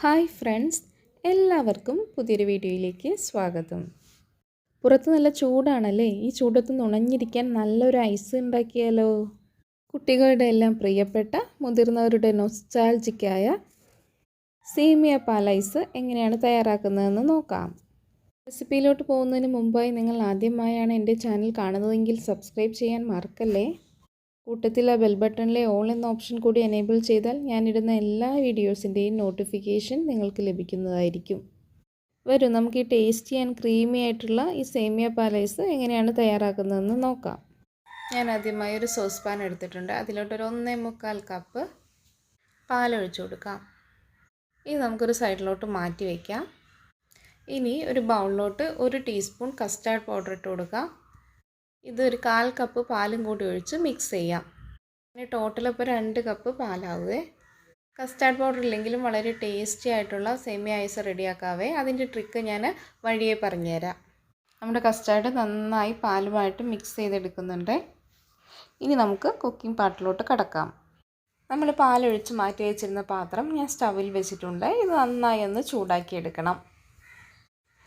Hi friends എല്ലാവർക്കും പുതിയൊരു വീഡിയോയിലേക്ക് സ്വാഗതം. പുറത്ത് നല്ല ചൂടാണല്ലേ? ഈ ചൂടത്ത് നുണഞ്ഞിരിക്കാൻ നല്ലൊരു ഐസ് ഉണ്ടാക്കിയാലോ? കുട്ടികളുടെ എല്ലാം പ്രിയപ്പെട്ട മുതിർന്നവരുടെ നൊസ്റ്റാൾജിക്കായ സേമിയ പാൽ ഐസ് എങ്ങനെയാണ് തയ്യാറാക്കുന്നതെന്ന് നോക്കാം. റെസിപ്പിയിലോട്ട് പോകുന്നതിന് മുമ്പായി നിങ്ങൾ ആദ്യമായാണ് എന്റെ ചാനൽ കാണുന്നതെങ്കിൽ സബ്സ്ക്രൈബ് ചെയ്യാൻ മറക്കല്ലേ? കൂട്ടത്തിൽ ആ ബെൽ ബട്ടണിലെ ഓൾ എന്ന ഓപ്ഷൻ കൂടി എനേബിൾ ചെയ്താൽ ഞാനിടുന്ന എല്ലാ വീഡിയോസിന്റെയും നോട്ടിഫിക്കേഷൻ നിങ്ങൾക്ക് ലഭിക്കുന്നതായിരിക്കും. വരും നമുക്ക് ഈ ടേസ്റ്റി ആൻഡ് ക്രീമി ആയിട്ടുള്ള ഈ സേമിയ പാലൈസ് എങ്ങനെയാണ് തയ്യാറാക്കുന്നതെന്ന് നോക്കാം. ഞാൻ ആദ്യമായി ഒരു സോസ് പാൻ എടുത്തിട്ടുണ്ട്. അതിലോട്ടൊരു ഒന്നേ മുക്കാൽ കപ്പ് പാലൊഴിച്ചു കൊടുക്കാം. ഇനി നമുക്കൊരു സൈഡിലോട്ട് മാറ്റി വയ്ക്കാം ഇനി ഒരു ബൗളിലോട്ട് ഒരു ടീസ്പൂൺ കസ്റ്റാർഡ് പൗഡർ ഇട്ട് കൊടുക്കാം. ഇതൊരു കാൽ കപ്പ് പാലും കൂടി ഒഴിച്ച് മിക്സ് ചെയ്യാം. പിന്നെ ടോട്ടൽ ഇപ്പോൾ രണ്ട് കപ്പ് പാലാവേ കസ്റ്റാർഡ് പൗഡർ ഇല്ലെങ്കിലും വളരെ ടേസ്റ്റി ആയിട്ടുള്ള സെമി ഐസ് റെഡിയാക്കാവേ. അതിന്റെ ട്രിക്ക് ഞാൻ വഴിയെ പറഞ്ഞുതരാം. നമ്മുടെ കസ്റ്റാർഡ് നന്നായി പാലുമായിട്ട് മിക്സ് ചെയ്തെടുക്കുന്നുണ്ട്. ഇനി നമുക്ക് കുക്കിംഗ് പാട്ടിലോട്ട് കടക്കാം. നമ്മൾ പാലൊഴിച്ച് മാറ്റി വെച്ചിരുന്ന പാത്രം ഞാൻ സ്റ്റവിൽ വെച്ചിട്ടുണ്ട്. ഇത് നന്നായി ഒന്ന് ചൂടാക്കിയെടുക്കണം.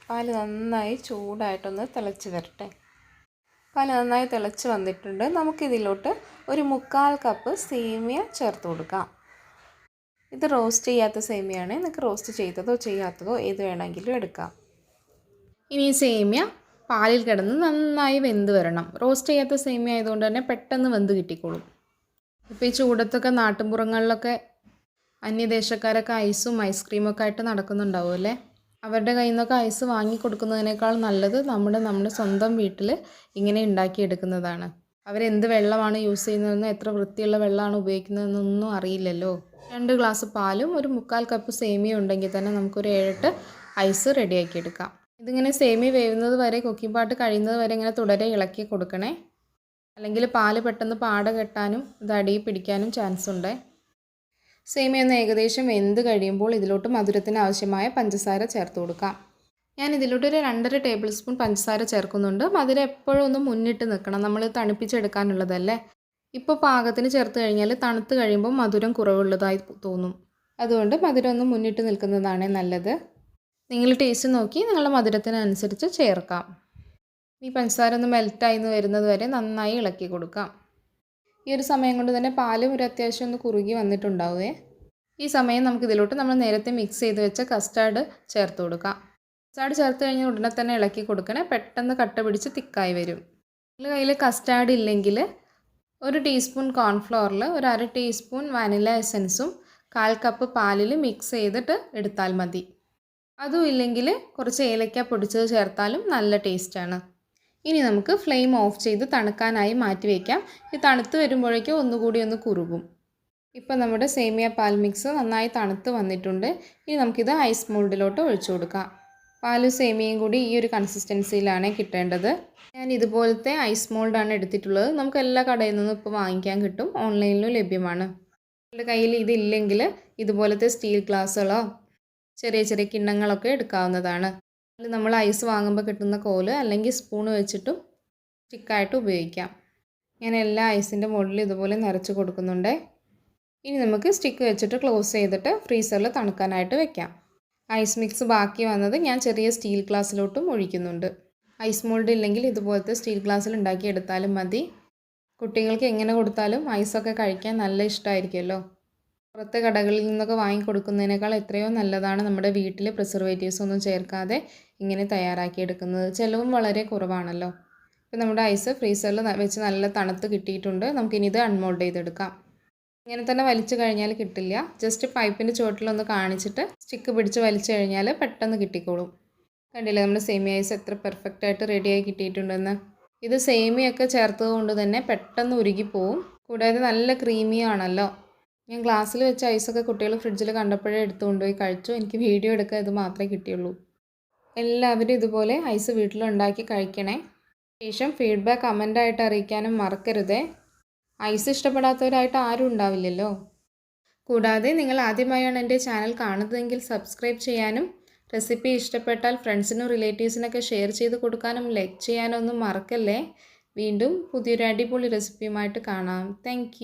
പാൽ നന്നായി ചൂടായിട്ടൊന്ന് തിളച്ച് വരട്ടെ. പാൽ നന്നായി തിളച്ച് വന്നിട്ടുണ്ട്. നമുക്കിതിലോട്ട് ഒരു മുക്കാൽ കപ്പ് സേമിയ ചേർത്ത് കൊടുക്കാം. ഇത് റോസ്റ്റ് ചെയ്യാത്ത സേമിയാണ് നിങ്ങൾക്ക് റോസ്റ്റ് ചെയ്തതോ ചെയ്യാത്തതോ ഏത് വേണമെങ്കിലും എടുക്കാം. ഇനി സേമിയ പാലിൽ കിടന്ന് നന്നായി വെന്ത് വരണം. റോസ്റ്റ് ചെയ്യാത്ത സേമിയ ആയതുകൊണ്ട് തന്നെ പെട്ടെന്ന് വെന്ത് കിട്ടിക്കോളും. ഇപ്പോൾ ഈ ചൂടത്തൊക്കെ നാട്ടിൻപുറങ്ങളിലൊക്കെ അന്യദേശക്കാരൊക്കെ ഐസും ഐസ്ക്രീമൊക്കെ ആയിട്ട് നടക്കുന്നുണ്ടാവും അല്ലേ? അവരുടെ കയ്യിൽ നിന്നൊക്കെ ഐസ് വാങ്ങി കൊടുക്കുന്നതിനേക്കാൾ നല്ലത് നമ്മുടെ നമ്മുടെ സ്വന്തം വീട്ടിൽ ഇങ്ങനെ ഉണ്ടാക്കിയെടുക്കുന്നതാണ്. അവരെന്ത് വെള്ളമാണ് യൂസ് ചെയ്യുന്നതെന്ന് എത്ര വൃത്തിയുള്ള വെള്ളമാണ് ഉപയോഗിക്കുന്നതെന്നൊന്നും അറിയില്ലല്ലോ. രണ്ട് ഗ്ലാസ് പാലും ഒരു മുക്കാൽ കപ്പ് സേമിയ ഉണ്ടെങ്കിൽ തന്നെ നമുക്കൊരു ഏഴെട്ട് ഐസ് റെഡിയാക്കി എടുക്കാം ഇതിങ്ങനെ സേമി വേവുന്നത് വരെ കുക്കിംഗ് പാട്ട് കഴിയുന്നത് വരെ ഇങ്ങനെ തുടരെ ഇളക്കി കൊടുക്കണേ. അല്ലെങ്കിൽ പാൽ പെട്ടെന്ന് പാട കെട്ടാനും ഇത് അടിയിൽ പിടിക്കാനും ചാൻസ് ഉണ്ട് സേമിയ ഒന്ന് ഏകദേശം വെന്ത് കഴിയുമ്പോൾ ഇതിലോട്ട് മധുരത്തിന് ആവശ്യമായ പഞ്ചസാര ചേർത്ത് കൊടുക്കാം. ഞാൻ ഇതിലോട്ട് ഒരു രണ്ടര ടേബിൾ സ്പൂൺ പഞ്ചസാര ചേർക്കുന്നുണ്ട്. മധുരം എപ്പോഴും ഒന്ന് മുന്നിട്ട് നിൽക്കണം. നമ്മൾ തണുപ്പിച്ചെടുക്കാനുള്ളതല്ലേ? ഇപ്പോൾ പാകത്തിന് ചേർത്ത് കഴിഞ്ഞാൽ തണുത്ത് കഴിയുമ്പോൾ മധുരം കുറവുള്ളതായി തോന്നും. അതുകൊണ്ട് മധുരം ഒന്ന് മുന്നിട്ട് നിൽക്കുന്നതാണ് നല്ലത്. നിങ്ങൾ ടേസ്റ്റ് നോക്കി നിങ്ങളുടെ മധുരത്തിനനുസരിച്ച് ചേർക്കാം. ഈ പഞ്ചസാര ഒന്ന് മെൽറ്റായി വരുന്നത് വരെ നന്നായി ഇളക്കി കൊടുക്കാം. ഈ ഒരു സമയം കൊണ്ട് തന്നെ പാലും ഒരു അത്യാവശ്യം ഒന്ന് കുറുകി വന്നിട്ടുണ്ടാവുമേ ഈ സമയം നമുക്കിതിലോട്ട് നമ്മൾ നേരത്തെ മിക്സ് ചെയ്ത് വെച്ച കസ്റ്റാർഡ് ചേർത്ത് കൊടുക്കാം. കസ്റ്റാർഡ് ചേർത്ത് കഴിഞ്ഞാൽ ഉടനെ തന്നെ ഇളക്കി കൊടുക്കണേ. പെട്ടെന്ന് കട്ട പിടിച്ച് തിക്കായി വരും. നിങ്ങളുടെ കയ്യിൽ കസ്റ്റാർഡ് ഇല്ലെങ്കിൽ ഒരു ടീസ്പൂൺ കോൺഫ്ലോറിൽ ഒരു അര ടീസ്പൂൺ വാനില എസൻസും കാൽ കപ്പ് പാലിൽ മിക്സ് ചെയ്തിട്ട് എടുത്താൽ മതി. അതും ഇല്ലെങ്കിൽ കുറച്ച് ഏലക്ക പൊടിച്ചത് ചേർത്താലും നല്ല ടേസ്റ്റാണ് ഇനി നമുക്ക് ഫ്ലെയിം ഓഫ് ചെയ്ത് തണുക്കാനായി മാറ്റി വയ്ക്കാം ഇത് തണുത്ത് വരുമ്പോഴേക്കും ഒന്നുകൂടി ഒന്ന് കുറുകും. ഇപ്പോൾ നമ്മുടെ സേമിയ പാൽ മിക്സ് നന്നായി തണുത്ത് വന്നിട്ടുണ്ട്. ഇനി നമുക്കിത് ഐസ് മോൾഡിലോട്ട് ഒഴിച്ചു കൊടുക്കാം. പാലും സേമിയയും കൂടി ഈ ഒരു കൺസിസ്റ്റൻസിയിലാണ് കിട്ടേണ്ടത്. ഞാൻ ഇതുപോലത്തെ ഐസ് മോൾഡാണ് എടുത്തിട്ടുള്ളത്. നമുക്ക് എല്ലാ കടയിൽ നിന്നും ഇപ്പോൾ വാങ്ങിക്കാൻ കിട്ടും. ഓൺലൈനിലും ലഭ്യമാണ്. നിങ്ങളുടെ കയ്യിൽ ഇതില്ലെങ്കിൽ ഇതുപോലത്തെ സ്റ്റീൽ ഗ്ലാസ്സുകളോ ചെറിയ ചെറിയ കിണ്ണങ്ങളൊക്കെ എടുക്കാവുന്നതാണ്. നമ്മൾ ഐസ് വാങ്ങുമ്പോൾ കിട്ടുന്ന കോൽ അല്ലെങ്കിൽ സ്പൂൺ വെച്ചിട്ടും സ്റ്റിക്കായിട്ട് ഉപയോഗിക്കാം. ഞാൻ എല്ലാ ഐസിന്റെ മുകളിലും ഇതുപോലെ നിറച്ച് കൊടുക്കുന്നുണ്ട്. ഇനി നമുക്ക് സ്റ്റിക്ക് വെച്ചിട്ട് ക്ലോസ് ചെയ്തിട്ട് ഫ്രീസറിൽ തണുക്കാനായിട്ട് വെക്കാം. ഐസ് മിക്സ് ബാക്കി വന്നത് ഞാൻ ചെറിയ സ്റ്റീൽ ഗ്ലാസ്സിലോട്ടും ഒഴിക്കുന്നുണ്ട്. ഐസ് മോൾഡ് ഇല്ലെങ്കിൽ ഇതുപോലത്തെ സ്റ്റീൽ ഗ്ലാസ്സിൽ ഉണ്ടാക്കിയെടുത്താലും മതി. കുട്ടികൾക്ക് എങ്ങനെ കൊടുത്താലും ഐസൊക്കെ കഴിക്കാൻ നല്ല ഇഷ്ടമായിരിക്കുമല്ലോ പുറത്ത് കടകളിൽ നിന്നൊക്കെ വാങ്ങിക്കൊടുക്കുന്നതിനേക്കാൾ എത്രയോ നല്ലതാണ് നമ്മുടെ വീട്ടിൽ പ്രിസർവേറ്റീവ്സ് ഒന്നും ചേർക്കാതെ ഇങ്ങനെ തയ്യാറാക്കിയെടുക്കുന്നത്. ചിലവും വളരെ കുറവാണല്ലോ. ഇപ്പോൾ നമ്മുടെ ഐസ് ഫ്രീസറിൽ വെച്ച് നല്ല തണുത്ത് കിട്ടിയിട്ടുണ്ട്. നമുക്കിനി ഇത് അൺമോൾഡ് ചെയ്തെടുക്കാം. ഇങ്ങനെ തന്നെ വലിച്ചു കഴിഞ്ഞാൽ കിട്ടില്ല. ജസ്റ്റ് പൈപ്പിന്റെ ചുവട്ടിലൊന്ന് കാണിച്ചിട്ട് സ്റ്റിക്ക് പിടിച്ച് വലിച്ചു കഴിഞ്ഞാൽ പെട്ടെന്ന് കിട്ടിക്കോളും. കണ്ടില്ലേ നമ്മുടെ സേമിയ ഐസ് എത്ര പെർഫെക്റ്റ് ആയിട്ട് റെഡിയായി കിട്ടിയിട്ടുണ്ടെന്ന്? ഇത് സേമിയൊക്കെ ചേർത്തത് കൊണ്ട് തന്നെ പെട്ടെന്ന് ഉരുകിപ്പോവും കൂടാതെ നല്ല ക്രീമിയാണല്ലോ ഞാൻ ഗ്ലാസ്സിൽ വെച്ച ഐസൊക്കെ കുട്ടികൾ ഫ്രിഡ്ജിൽ കണ്ടപ്പോഴേ എടുത്തുകൊണ്ടുപോയി കഴിച്ചു. എനിക്ക് വീഡിയോ എടുക്കാൻ ഇത് മാത്രമേ കിട്ടിയുള്ളൂ. എല്ലാവരും ഇതുപോലെ ഐസ് വീട്ടിലുണ്ടാക്കി കഴിക്കണേ. ശേഷം ഫീഡ്ബാക്ക് കമന്റായിട്ട് അറിയിക്കാനും മറക്കരുതേ. ഐസ് ഇഷ്ടപ്പെടാത്തവരായിട്ട് ആരും ഉണ്ടാവില്ലല്ലോ. കൂടാതെ നിങ്ങൾ ആദ്യമായാണ് എന്റെ ചാനൽ കാണുന്നതെങ്കിൽ സബ്സ്ക്രൈബ് ചെയ്യാനും റെസിപ്പി ഇഷ്ടപ്പെട്ടാൽ ഫ്രണ്ട്സിനും റിലേറ്റീവ്സിനൊക്കെ ഷെയർ ചെയ്ത് കൊടുക്കാനും ലൈക്ക് ചെയ്യാനും ഒന്നും മറക്കല്ലേ. വീണ്ടും പുതിയൊരു അടിപൊളി റെസിപ്പിയുമായിട്ട് കാണാം. താങ്ക്